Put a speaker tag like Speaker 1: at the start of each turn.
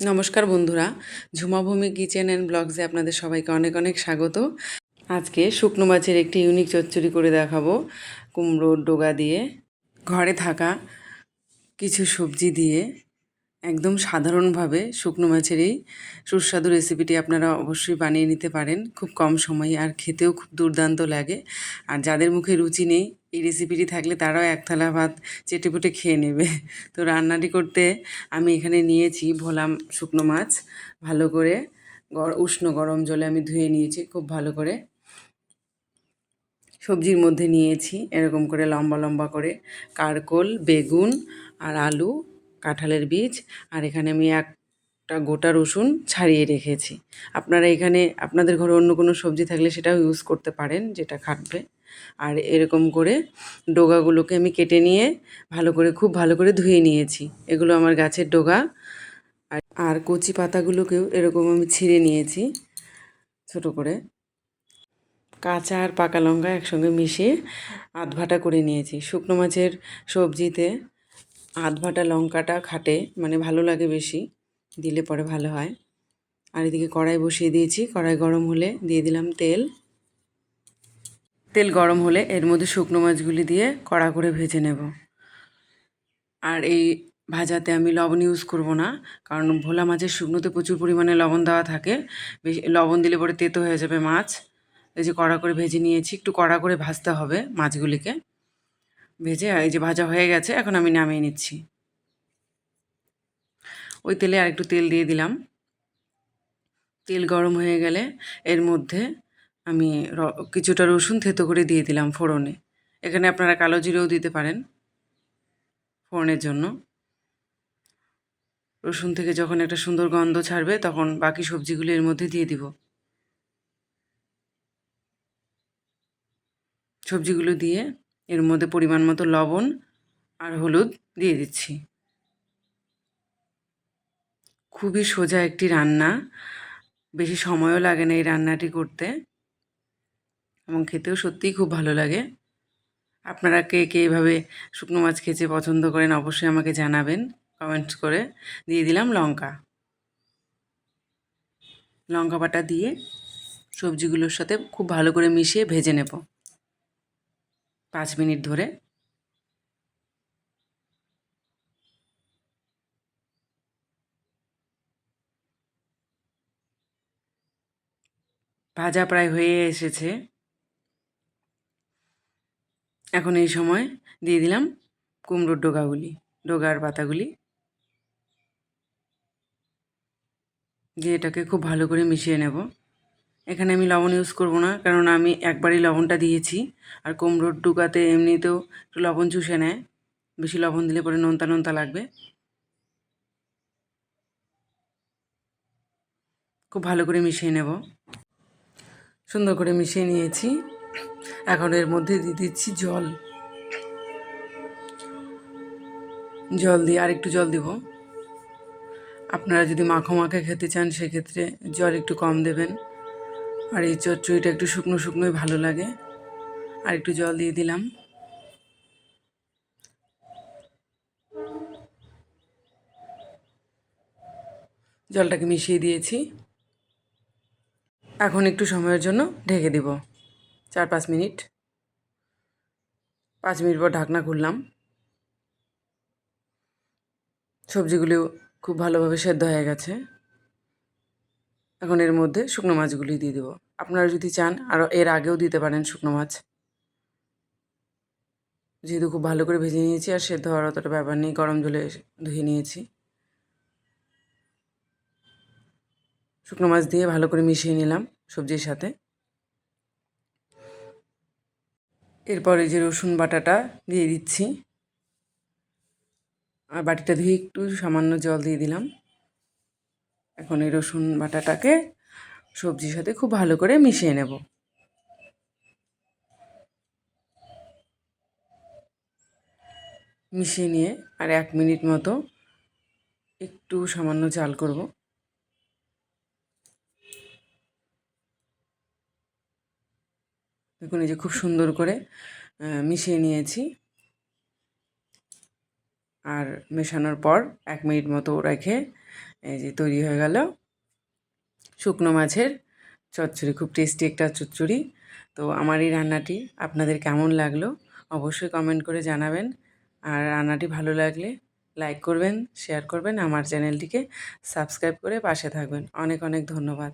Speaker 1: নমস্কার বন্ধুরা, ঝুমাভূমি kitchen and ব্লগসে আপনাদের সবাইকে অনেক অনেক স্বাগত। আজকে শুকনো মাছের একটি ইউনিক চচ্চড়ি করে দেখাবো কুমড়োর ডোগা দিয়ে। ঘরে থাকা কিছু সবজি দিয়ে একদম সাধারণভাবে শুকনো মাছের এই সুস্বাদু রেসিপিটি আপনারা অবশ্যই বানিয়ে নিতে পারেন, খুব কম সময়ে আর খেতেও খুব দুর্দান্ত লাগে। আর যাদের মুখে রুচি নেই এই রেসিপিটি থাকলে তারাও এক থালা ভাত চেটেপুটে খেয়ে নেবে। তো রান্নাটি করতে আমি এখানে নিয়েছি ভোলাম শুকনো মাছ, ভালো করে উষ্ণ গরম জলে আমি ধুয়ে নিয়েছি খুব ভালো করে। সবজির মধ্যে নিয়েছি এরকম করে লম্বা লম্বা করে কারকোল, বেগুন আর আলু, কাঁঠালের বীজ আর এখানে আমি একটা গোটা রসুন ছাড়িয়ে রেখেছি। আপনারা এখানে, আপনাদের ঘরে অন্য কোনো সবজি থাকলে সেটাও ইউজ করতে পারেন, যেটা খাটবে। আর এরকম করে ডোগাগুলোকে আমি কেটে নিয়ে ভালো করে, খুব ভালো করে ধুয়ে নিয়েছি। এগুলো আমার গাছের ডোগা। আর কচি পাতাগুলোকেও এরকম আমি ছিঁড়ে নিয়েছি, ছোট করে। কাঁচা আর পাকা লঙ্কা একসঙ্গে মিশিয়ে আধ ভাটা করে নিয়েছি। শুকনো মাছের সবজিতে আধ ভাটা লঙ্কাটা খাটে মানে ভালো লাগে বেশি। দিলে পরে ভালো হয়। আর এদিকে কড়াই বসিয়ে দিয়েছি। কড়াই গরম হলে দিয়ে দিলাম তেল। তেল গরম হলে এর মধ্যে শুকনো মাছগুলি দিয়ে কড়া করে ভেজে নেব। আর এই ভাজাতে আমি লবণ ইউজ করব না, কারণ ভোলা মাছের শুকনোতে প্রচুর পরিমাণে লবণ দেওয়া থাকে। বেশি, লবণ দিলে পরে তেতো হয়ে যাবে মাছ। এই যে কড়া করে ভেজে নিয়েছি, একটু কড়া করে ভাজতে হবে মাছগুলিকে। ভেজে, এই যে ভাজা হয়ে গেছে, এখন আমি নামিয়ে নিচ্ছি। ওই তেলে আর একটু তেল দিয়ে দিলাম। তেল গরম হয়ে গেলে এর মধ্যে আমি কিছুটা রসুন থেতো করে দিয়ে দিলাম ফোড়নে। এখানে আপনারা কালো জিরেও দিতে পারেন ফোড়নের জন্য। রসুন থেকে যখন একটা সুন্দর গন্ধ ছাড়বে তখন বাকি সবজিগুলো এর মধ্যে দিয়ে দিব। সবজিগুলো দিয়ে এর মধ্যে পরিমাণ মতো লবণ আর হলুদ দিয়ে দিচ্ছি। খুবই সোজা একটি রান্না। বেশি সময়ও লাগে না এই রান্নাটি করতে। এবং খেতেও সত্যিই খুব ভালো লাগে। আপনারা কে কে এভাবে শুকনো মাছ খেতে পছন্দ করেন অবশ্যই আমাকে জানাবেন। কমেন্টস করে দিয়ে দিলাম লঙ্কা। লঙ্কা বাটা দিয়ে সবজিগুলোর সাথে খুব ভালো করে মিশিয়ে ভেজে নেব। পাঁচ মিনিট ধরে। ভাজা প্রায় হয়ে এসেছে। এখন এই সময় দিয়ে দিলাম কুমড়োর ডোগাগুলি, ডোগার পাতাগুলি। দিয়ে এটাকে খুব ভালো করে মিশিয়ে নেব। এখানে আমি লবণ ইউজ করব না, কারণ আমি একবারই লবণটা দিয়েছি, আর কুমড়োর ডুগাতে এমনিতেও একটু লবণ চুষে নেয়। বেশি লবণ দিলে পরে নোনতা নোনতা লাগবে। খুব ভালো করে মিশিয়ে নেব। সুন্দর করে মিশিয়ে নিয়েছি। এখন এর মধ্যে দিয়ে দিচ্ছি জল। জল দিয়ে আর একটু জল দিব। আপনারা যদি মাখো মাখে খেতে চান, সেক্ষেত্রে জল একটু কম দেবেন। আর এই চচ্চড়িটা একটু শুকনো শুকনোই ভালো লাগে। আর একটু জল দিয়ে দিলাম। জলটাকে মিশিয়ে দিয়েছি। এখন একটু সময়ের জন্য ঢেকে দিব। চার পাঁচ মিনিট। পাঁচ মিনিট পর ঢাকনা খুললাম। সবজিগুলো খুব ভালোভাবে সেদ্ধ হয়ে গেছে। এখন এর মধ্যে শুকনো মাছগুলি দিয়ে দেবো। আপনারা যদি চান আরও এর আগেও দিতে পারেন শুকনো মাছ। যেহেতু খুব ভালো করে ভেজে নিয়েছি আর সেদ্ধ হওয়ার অতটা ব্যাপার নেই, গরম জলে ধুয়ে নিয়েছি। শুকনো মাছ দিয়ে ভালো করে মিশিয়ে নিলাম সবজির সাথে। এরপরে যে রসুন বাটাটা দিয়ে দিচ্ছি। আর বাটিটা ধুয়ে একটু সামান্য জল দিয়ে দিলাম। এখন এই রসুন বাটাটাকে সবজির সাথে খুব ভালো করে মিশিয়ে নেব। মিশিয়ে নিয়ে আর এক মিনিট মতো একটু সামান্য চাল করব। দেখুন, এই যে খুব সুন্দর করে মিশিয়ে নিয়েছি। আর মেশানোর পর এক মিনিট মতো রেখে এই যে তৈরি হয়ে গেল। শুকনো মাছের চচ্চড়ি, খুব টেস্টি একটা চচ্চড়ি। তো আমার এই রান্নাটি আপনাদের কেমন লাগল অবশ্যই কমেন্ট করে জানাবেন। আর রান্নাটি ভালো লাগলে লাইক করবেন, শেয়ার করবেন, আমার চ্যানেলটিকে সাবস্ক্রাইব করে পাশে থাকবেন। অনেক অনেক ধন্যবাদ।